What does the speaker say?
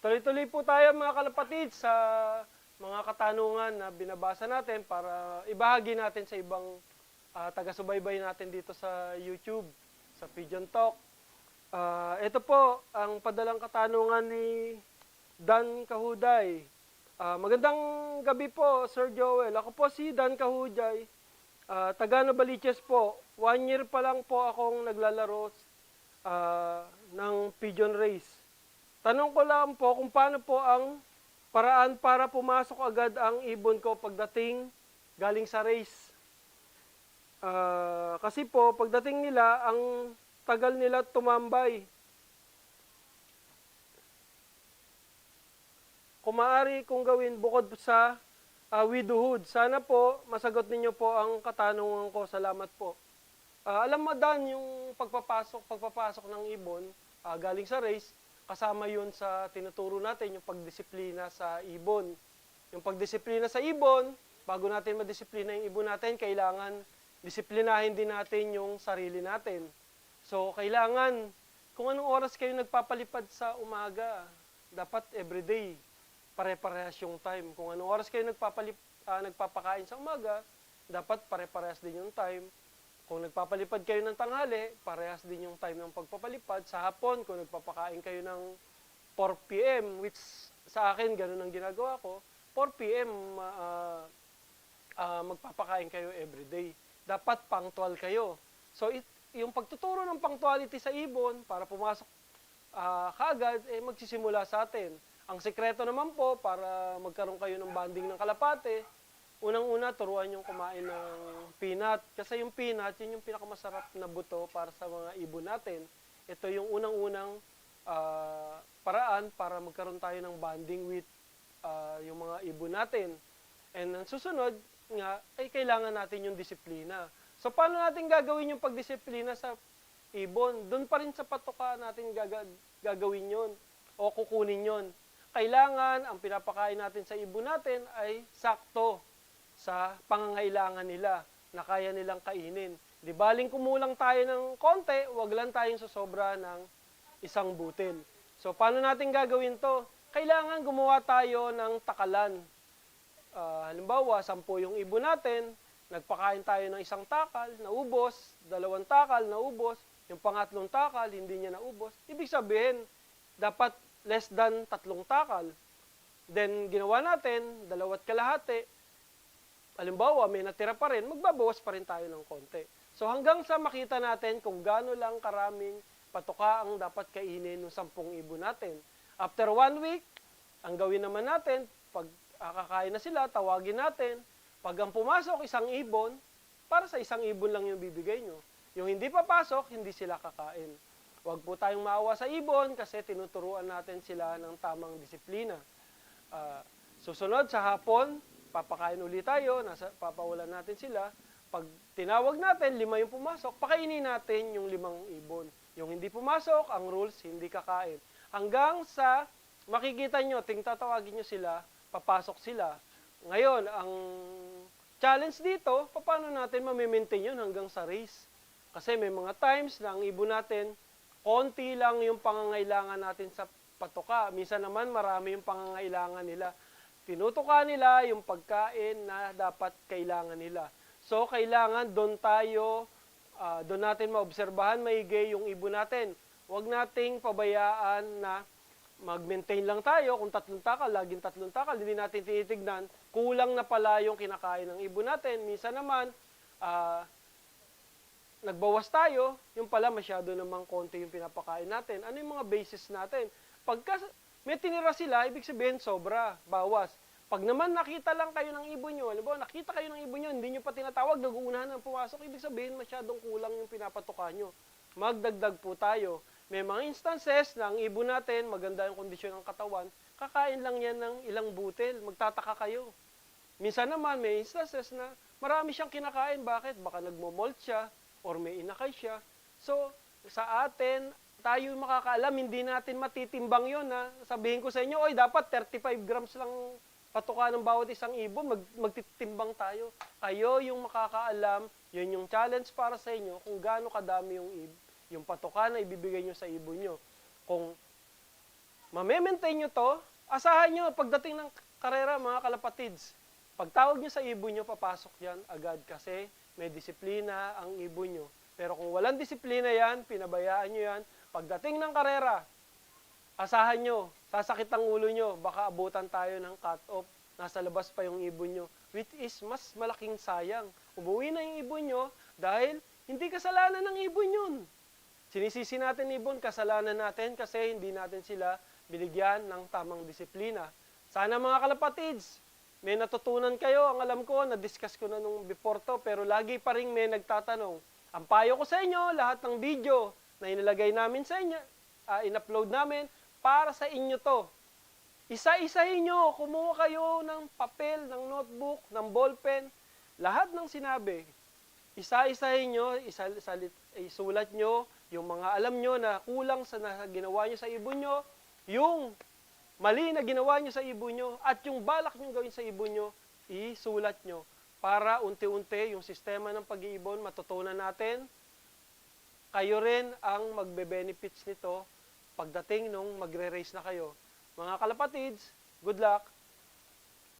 Tuloy-tuloy po tayo mga kalapatid sa mga katanungan na binabasa natin para ibahagi natin sa ibang ah, taga-subaybay natin dito sa YouTube, sa Pigeon Talk. Ah, ito po ang padalang katanungan ni Dan Kahuday. Ah, magandang gabi po, Sir Joel. Ako po si Dan Kahuday. Ah, taga Novaliches po. One year pa lang po akong naglalaro ah, ng pigeon race. Tanong ko lang po kung paano po ang paraan para pumasok agad ang ibon ko pagdating galing sa race. Ah, kasi po, pagdating nila, ang tagal nila tumambay. Kung maaari kong gawin bukod sa uh, widowhood, sana po masagot ninyo po ang katanungan ko. Salamat po. Ah, alam mo Dan, yung pagpapasok, pagpapasok ng ibon ah, galing sa race, kasama yun sa tinuturo natin, yung pagdisiplina sa ibon. Yung pagdisiplina sa ibon, bago natin madisiplina yung ibon natin, kailangan disiplinahin din natin yung sarili natin. So, kailangan, kung anong oras kayo nagpapalipad sa umaga, dapat everyday, pare-parehas yung time. Kung anong oras kayo nagpapalip, ah, nagpapakain sa umaga, dapat pare-parehas din yung time. Kung nagpapalipad kayo ng tanghali, parehas din yung time ng pagpapalipad. Sa hapon, kung nagpapakain kayo ng 4 p.m., which sa akin, ganun ang ginagawa ko, 4 p.m. ah, ah, magpapakain kayo everyday. Dapat punctual kayo. So, it, yung pagtuturo ng punctuality sa ibon para pumasok ah, kaagad, eh, magsisimula sa atin. Ang sekreto naman po, para magkaroon kayo ng banding ng kalapate, unang-una, turuan yung kumain ng peanut. Kasi yung peanut, yun yung pinakamasarap na buto para sa mga ibon natin. Ito yung unang-unang ah, paraan para magkaroon tayo ng bonding with ah, yung mga ibon natin. And ang susunod nga, ay kailangan natin yung disiplina. So, paano natin gagawin yung pagdisiplina sa ibon? Doon pa rin sa patoka natin gaga- gagawin yon o kukunin yon. Kailangan ang pinapakain natin sa ibon natin ay sakto sa pangangailangan nila na kaya nilang kainin. Di baling kumulang tayo ng konti, wag lang tayong susobra ng isang butil. So, paano natin gagawin to? Kailangan gumawa tayo ng takalan. Ah, halimbawa, sampu yung ibon natin, nagpakain tayo ng isang takal, naubos, dalawang takal, naubos, yung pangatlong takal, hindi niya naubos. Ibig sabihin, dapat less than tatlong takal. Then, ginawa natin, dalawat kalahati, halimbawa, may natira pa rin, magbabawas pa rin tayo ng konti. So, hanggang sa makita natin kung gaano lang karaming patuka ang dapat kainin ng sampung ibon natin. After one week, ang gawin naman natin, pag kakain na sila, tawagin natin. Pag ang pumasok, isang ibon, para sa isang ibon lang yung bibigay nyo. Yung hindi papasok, hindi sila kakain. Huwag po tayong maawa sa ibon kasi tinuturuan natin sila ng tamang disiplina. Ah, susunod sa hapon, papakain ulit tayo, nasa, papawalan natin sila. Pag tinawag natin, lima yung pumasok, pakainin natin yung limang ibon. Yung hindi pumasok, ang rules, hindi kakain. Hanggang sa makikita nyo, ting tatawagin nyo sila, papasok sila. Ngayon, ang challenge dito, paano natin mamimaintain yun hanggang sa race? Kasi may mga times na ang ibon natin, konti lang yung pangangailangan natin sa patoka. Minsan naman marami yung pangangailangan nila. Tinutuka nila yung pagkain na dapat kailangan nila. So, kailangan doon tayo, ah, doon natin maobserbahan maigi yung ibon natin. Huwag nating pabayaan na mag-maintain lang tayo. Kung tatlong takal, laging tatlong takal, hindi natin tinitignan. Kulang na pala yung kinakain ng ibon natin. Minsan naman, ah, nagbawas tayo, yung pala masyado namang konti yung pinapakain natin. Ano yung mga basis natin? Pagka may tinira sila, ibig sabihin sobra, bawas. Pag naman nakita lang kayo ng ibon nyo, alam nakita kayo ng ibon nyo, hindi nyo pa tinatawag, nag-uunahan ng pumasok, ibig sabihin masyadong kulang yung pinapatukan nyo. Magdagdag po tayo. May mga instances na ang ibon natin, maganda yung kondisyon ng katawan, kakain lang yan ng ilang butil, magtataka kayo. Minsan naman may instances na marami siyang kinakain. Bakit? Baka nagmo-molt siya or may inakay siya. So, sa atin, tayo makakaalam, hindi natin matitimbang yon na sabihin ko sa inyo, oy, dapat 35 grams lang patuka ng bawat isang ibon, mag, magtitimbang tayo. Kayo yung makakaalam, yun yung challenge para sa inyo, kung gaano kadami yung, ib, yung patuka na ibibigay nyo sa ibon nyo. Kung mame-maintain nyo to, asahan nyo pagdating ng karera mga kalapatids. Pagtawag nyo sa ibon nyo, papasok yan agad kasi may disiplina ang ibon nyo. Pero kung walang disiplina yan, pinabayaan nyo yan, pagdating ng karera, asahan nyo, sasakit ang ulo nyo, baka abutan tayo ng cut-off, nasa labas pa yung ibon nyo, which is mas malaking sayang. Umuwi na yung ibon nyo dahil hindi kasalanan ng ibon yun. Sinisisi natin ibon, kasalanan natin kasi hindi natin sila binigyan ng tamang disiplina. Sana mga kalapatids, may natutunan kayo. Ang alam ko, na-discuss ko na nung before to, pero lagi pa rin may nagtatanong. Ang payo ko sa inyo, lahat ng video na inilagay namin sa inyo, ah, in-upload namin, para sa inyo to. Isa-isahin nyo, kumuha kayo ng papel, ng notebook, ng ballpen, lahat ng sinabi. Isa-isahin nyo, isa, isulat nyo yung mga alam nyo na kulang sa na, ginawa nyo sa ibon nyo, yung mali na ginawa nyo sa ibon nyo, at yung balak nyo gawin sa ibon nyo, isulat nyo para unti-unti yung sistema ng pag-iibon matutunan natin. Kayo rin ang magbe-benefits nito pagdating nung magre-race na kayo. Mga kalapatids, good luck!